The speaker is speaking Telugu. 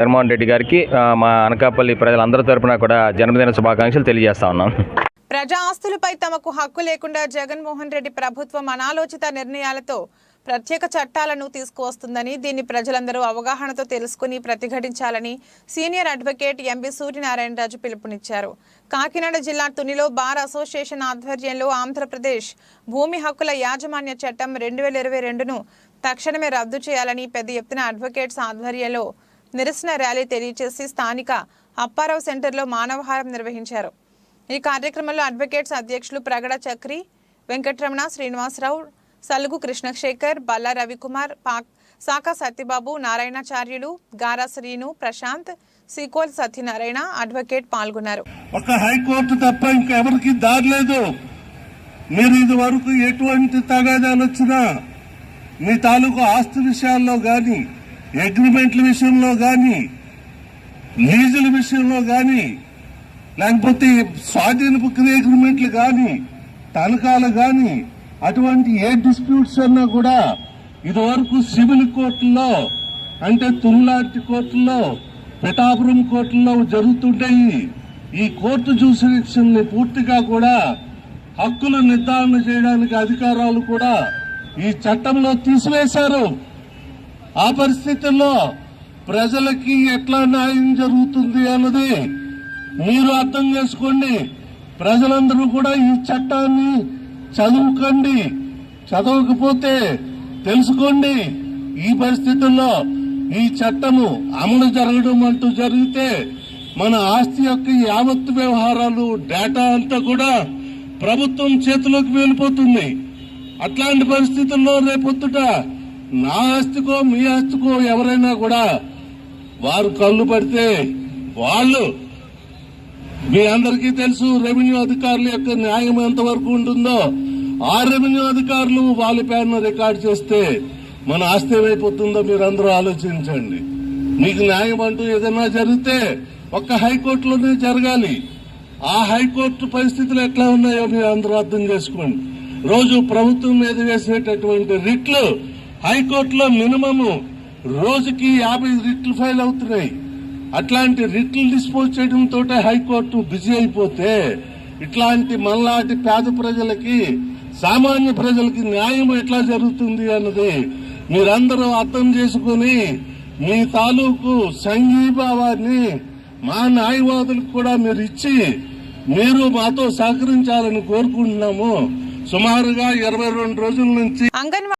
జగన్మోహన్ రెడ్డి గారికి మా అనకాపల్లి ప్రజలందరి తరపున కూడా జన్మదిన శుభాకాంక్షలు తెలియజేస్తా ఉన్నాం ప్రజా ఆస్తులపై తమకు హక్కు లేకుండా జగన్మోహన్ రెడ్డి ప్రభుత్వం అనాలోచిత నిర్ణయాలతో ప్రత్యేక చట్టాలను తీసుకువస్తుందని దీన్ని ప్రజలందరూ అవగాహనతో తెలుసుకుని ప్రతిఘటించాలని సీనియర్ అడ్వకేట్ ఎంబీ సూర్యనారాయణరాజు పిలుపునిచ్చారు. కాకినాడ జిల్లా తునిలో బార్ అసోసియేషన్ ఆధ్వర్యంలో ఆంధ్రప్రదేశ్ భూమి హక్కుల యాజమాన్య చట్టం రెండు వేల ఇరవై రెండును తక్షణమే రద్దు చేయాలని పెద్ద ఎత్తున అడ్వకేట్స్ ఆధ్వర్యంలో నిరసన ర్యాలీ తెలియజేసి స్థానిక అప్పారావు సెంటర్లో మానవహారం నిర్వహించారు. ఈ కార్యక్రమంలో అడ్వకేట్స్ అధ్యక్షులు ప్రగడ చక్రి వెంకటరమణ శ్రీనివాసరావు సలుగు కృష్ణశేఖర్ బల్లా రవికుమార్ పాక్ సాకా సత్యబాబు నారాయణాచార్యులు గారా శ్రీను ప్రశాంత్ సీకోల్ సత్యనారాయణ అడ్వకేట్ పాల్గొన్నారు. ఒక హైకోర్టు తప్ప ఇంకెవరికి దారి లేదు. మీరు ఇది వరకు ఎటువంటి తగాదాలు వచ్చినా మీ తాలూకు ఆస్తి విషయాల్లో కానీ అగ్రిమెంట్ల విషయంలో కానీ లీజుల విషయంలో కానీ లేకపోతే స్వాధీనపు క్రియ అగ్రిమెంట్లు కానీ తనఖాలు కానీ అటువంటి ఏ డిస్ప్యూట్స్ అన్నా కూడా ఇదివరకు సివిల్ కోర్టుల్లో అంటే తుల్లాంటి కోర్టుల్లో పిఠాపురం కోర్టుల్లో జరుగుతుంటాయి ఈ కోర్టు జూసిడిక్షన్ని పూర్తిగా కూడా హక్కులు నిర్ధారణ చేయడానికి అధికారాలు కూడా ఈ చట్టంలో తీసివేశారు. ఆ పరిస్థితుల్లో ప్రజలకి ఎట్లా న్యాయం జరుగుతుంది అన్నది మీరు అర్థం చేసుకోండి. ప్రజలందరూ కూడా ఈ చట్టాన్ని చదువుకోండి. చదవకపోతే తెలుసుకోండి. ఈ పరిస్థితుల్లో ఈ చట్టము అమలు జరగడం అంటూ జరిగితే మన ఆస్తి యొక్క యావత్ వ్యవహారాలు డేటా అంతా కూడా ప్రభుత్వం చేతిలోకి వెళ్ళిపోతుంది. అట్లాంటి పరిస్థితుల్లో రేపొద్దుట నా ఆస్తికో మీ ఆస్తికో ఎవరైనా కూడా వారు కళ్ళు పడితే వాళ్ళు మీ అందరికీ తెలుసు రెవెన్యూ అధికారుల యొక్క న్యాయం ఎంతవరకు ఉంటుందో. ఆ రెవెన్యూ అధికారులు వాళ్ళ పేరును రికార్డ్ చేస్తే మన ఆస్తి ఏమైపోతుందో మీరు అందరూ ఆలోచించండి. మీకు న్యాయం అంటూ ఏదైనా జరిగితే ఒక్క హైకోర్టులోనే జరగాలి. ఆ హైకోర్టు పరిస్థితులు ఎట్లా ఉన్నాయో మీరు అందరూ అర్థం చేసుకోండి. రోజు ప్రభుత్వం మీద వేసేటటువంటి రిట్లు హైకోర్టులో మినిమము రోజుకి యాభై రిట్లు ఫైల్ అవుతున్నాయి. అట్లాంటి రిట్లు డిస్పోజ్ చేయడం తోటే హైకోర్టు బిజీ అయిపోతే ఇట్లాంటి మనలాంటి పేద ప్రజలకి సామాన్య ప్రజలకి న్యాయం ఎట్లా జరుగుతుంది అన్నది మీరందరూ అర్థం చేసుకుని మీ తాలూకు సంఘీభావాన్ని మా న్యాయవాదులకు కూడా మీరు ఇచ్చి మీరు మాతో సహకరించాలని కోరుకుంటున్నాము. సుమారుగా ఇరవై రెండు రోజుల నుంచి